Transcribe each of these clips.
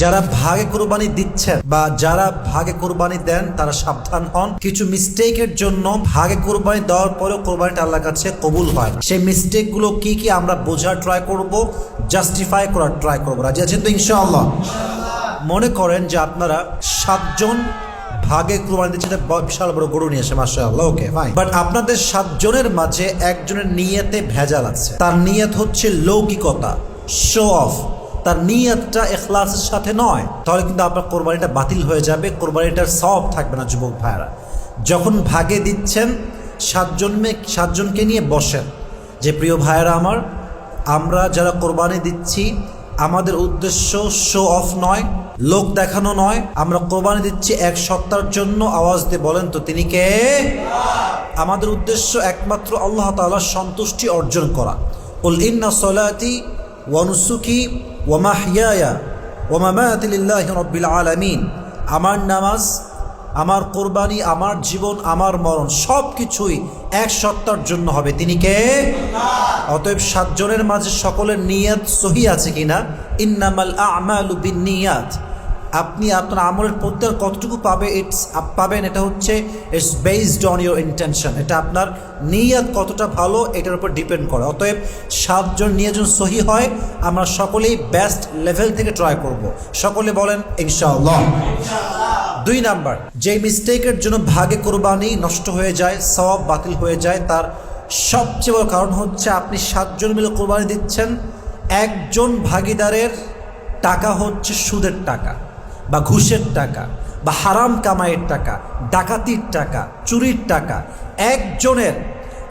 যারা ভাগে কোরবানি দিচ্ছেন বা যারা ভাগে কোরবানি দেন, তারা সাবধান হন। কিছু মিস্টেকের জন্য ভাগে কোরবানি দেওয়ার পরেও কোরবানিটা আল্লাহর কাছে কবুল হয়। সেই মিস্টেকগুলো কি কি আমরা বোঝার ট্রাই করব জাস্টিফাই করার ট্রাই করব। রাজি আছেন তো ইনশাআল্লাহ? মনে করেন যে আপনারা সাতজন ভাগে কোরবানি দিচ্ছে বিশাল বড় গরু নিয়ে মাশাআল্লাহ। ওকে ফাইন বাট আপনাদের সাতজনের মাঝে একজনের নিয়তে ভেজাল আছে। তার নিয়ত হচ্ছে লৌকিকতা। শো অফ তার নিয়তটা এখলাসের সাথে নয়। তাহলে কিন্তু আপনার কোরবানিটা বাতিল হয়ে যাবে, কোরবানিটার সব থাকবে না যুবক ভাইরা যখন ভাগে দিচ্ছেন, সাতজন মে- সাতজনকে নিয়ে বসেন। যে প্রিয় ভাইয়েরা আমার, আমরা যারা কোরবানি দিচ্ছি, আমাদের উদ্দেশ্য শো অফ নয়, লোক দেখানো নয়। আমরা কোরবানি দিচ্ছি এক সত্তার জন্য আওয়াজ দিয়ে বলেন তো, তিনি কে? আমাদের উদ্দেশ্য একমাত্র আল্লাহ তাআলার সন্তুষ্টি অর্জন করা। উল ইন্না সলাতি ওয়ানুসুকি ওয়ামাহিয়ায়া ওয়ামামাতি লিল্লাহি রাব্বিল আলামিন। আমার নামাজ, আমার কোরবানি, আমার জীবন, আমার মরণ সব কিছুই এক সত্তার জন্য হবে। তিনি কে? অতএব সাতজনের মাঝে সকলের নিয়াত সহি আছে কিনা? ইন্নামাল আমালু বিন্নিয়াত আপনি আপনার আমলের প্রত্যেক কতটুকু পাবে ইটস পাবেন, এটা হচ্ছে it's based on your intention এটা আপনার নিয়াত কতটা ভালো, এটার উপর ডিপেন্ড করে। অতএব সাতজন নিয়োজন সহি হয়, আমরা সকলেই বেস্ট লেভেল থেকে ট্রাই করব। সকলে বলেন, ইনশাআল্লাহ। দুই নাম্বার যে মিস্টেকের জন্য ভাগে কোরবানি নষ্ট হয়ে যায় সব বাতিল হয়ে যায়, তার সবচেয়ে বড় কারণ হচ্ছে আপনি সাতজন মিলে কোরবানি দিচ্ছেন, একজন ভাগিদারের টাকা হচ্ছে সুদের টাকা। বা ঘুষের টাকা, বা হারাম কামাইয়ের টাকা, ডাকাতির টাকা, চুরির টাকা, একজনের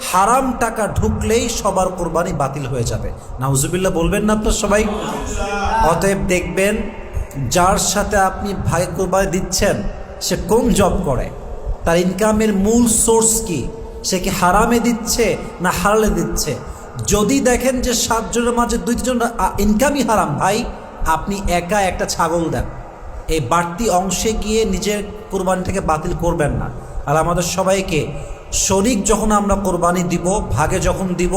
হারাম টাকা ঢুকলেই সবার কোরবানি বাতিল হয়ে যাবে। নাউজুবিল্লাহ, বলবেন না আপনার সবাই? অতএব দেখবেন, যার সাথে আপনি ভাই কোরবানি দিচ্ছেন, সে কোন জব করে? তার ইনকামের মূল সোর্স কি? সে কি হারামে দিচ্ছে না হারালে দিচ্ছে? যদি দেখেন যে সাতজনের মাঝে দুইজন ইনকামই হারাম, ভাই, আপনি একা একটা ছাগল দেন। এই বাড়তি অংশে গিয়ে নিজের কোরবানিটাকে বাতিল করবেন না। আর আমাদের সবাইকে শরিক যখন আমরা কোরবানি দিব, ভাগে যখন দিব,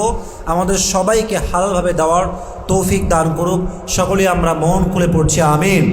আমাদের সবাইকে হালভাবে দেওয়ার তৌফিক দান করুক। সকলেই আমরা মন খুলে পড়ছি, আমিন।